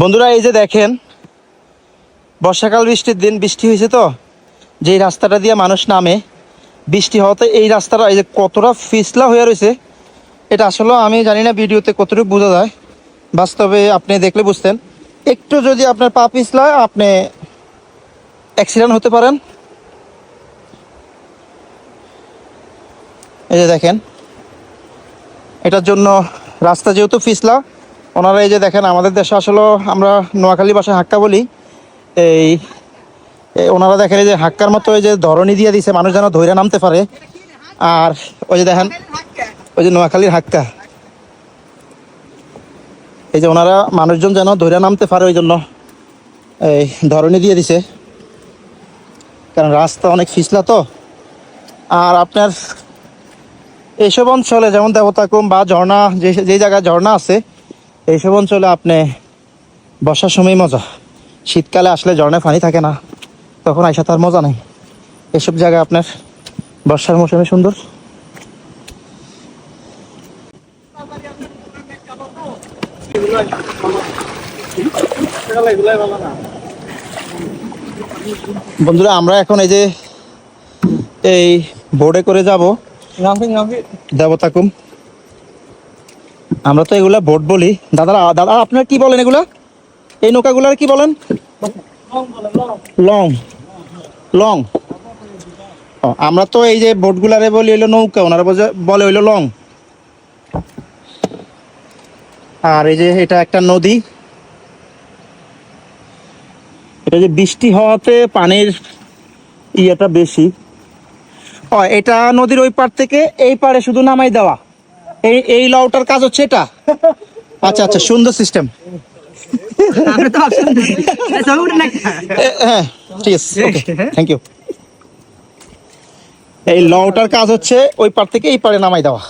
বন্ধুরা, এই যে দেখেন, বর্ষাকাল, বৃষ্টির দিন, বৃষ্টি হয়েছে তো? যেই রাস্তাটা দিয়ে মানুষ নামে, বৃষ্টি হওয়াতে এই রাস্তাটা, এই যে কতটা পিছলা হয়ে রয়েছে, এটা আসলে আমি জানি না ভিডিওতে কতটুকু বোঝা যায়। বাস্তবে আপনি দেখলে বুঝতেন। একটু যদি আপনার পা পিছলায় আপনি অ্যাক্সিডেন্ট হতে পারেন। এই যে দেখেন, এটার জন্য রাস্তা যেহেতু পিছলা ওনারা এই যে দেখেন, আমাদের দেশে আসলে আমরা নোয়াখালী ভাষায় হাক্কা বলি। এই ওনারা দেখেন এই যে হাক্কার মতো ওই যে ধরনি দিয়ে দিছে, মানুষ যেন ধৈর্য নামতে পারে। আর ওই যে দেখেন, ওই যে নোয়াখালীর হাক্কা। এই যে ওনারা মানুষজন যেন ধৈর্য নামতে পারে ওই জন্য এই ধরনি দিয়ে দিছে। কারণ রাস্তা অনেক পিছলা তো। আর আপনার এইসব অঞ্চলে যেমন দেবতাকুম বা ঝর্ণা, যে যে জায়গায় ঝর্ণা আছে এইসব অঞ্চলে আপনি বর্ষার সময় মজা। শীতকালে আসলে ঝর্ণায় পানি থাকে না। তখন আইসা তার মজা নেই। এসব জায়গা আপনার বর্ষার মৌসুমে সুন্দর। বন্ধুরা আমরা এখন এই যে এই বোর্ডে করে যাব। দেবতাকুম। আমরা তো এগুলা বোট বলি। দাদারা দাদা আপনারা কি বলেন এগুলা? এই নৌকাগুলার কি বলেন? লং লং ও, আমরা তো এই যে বোটগুলারে বলি হইল নৌকা ওনারা বলে হইল লং আর এই যে এটা একটা নদী। এটা যে বৃষ্টি হওয়াতে পানির ইয়েটা বেশি। ও এটা নদীর ওই পার থেকে এই পারে শুধু নামাই দেওয়া। এই এই লওটার কাজ হচ্ছে এটা? আচ্ছা আচ্ছা সুন্দর সিস্টেম হ্যাঁ ঠিক আছে থ্যাংক ইউ এই লওটার কাজ হচ্ছে ওই পার থেকে এই পারে নামাই দেওয়া।